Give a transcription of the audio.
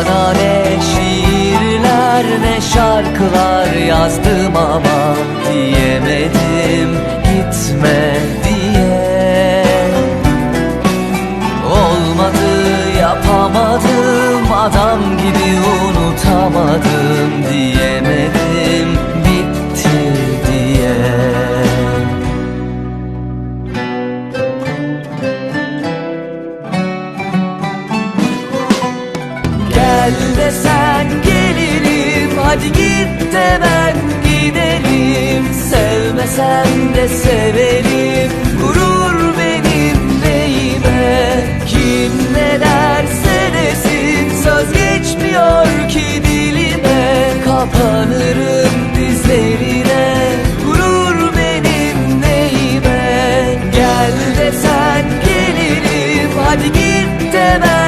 Sana ne şiirler ne şarkılar yazdım ama diyemedim gitme diye. Olmadı yapamadım adam gibi Gel desen gelirim. Hadi git de ben gidelim. Sevmesen de severim. Gurur benim neyime Kim ne derse desin Söz geçmiyor ki dilime. Kapanırım dizlerine. Gurur benim neyime? Gel desen gelirim. Hadi git de ben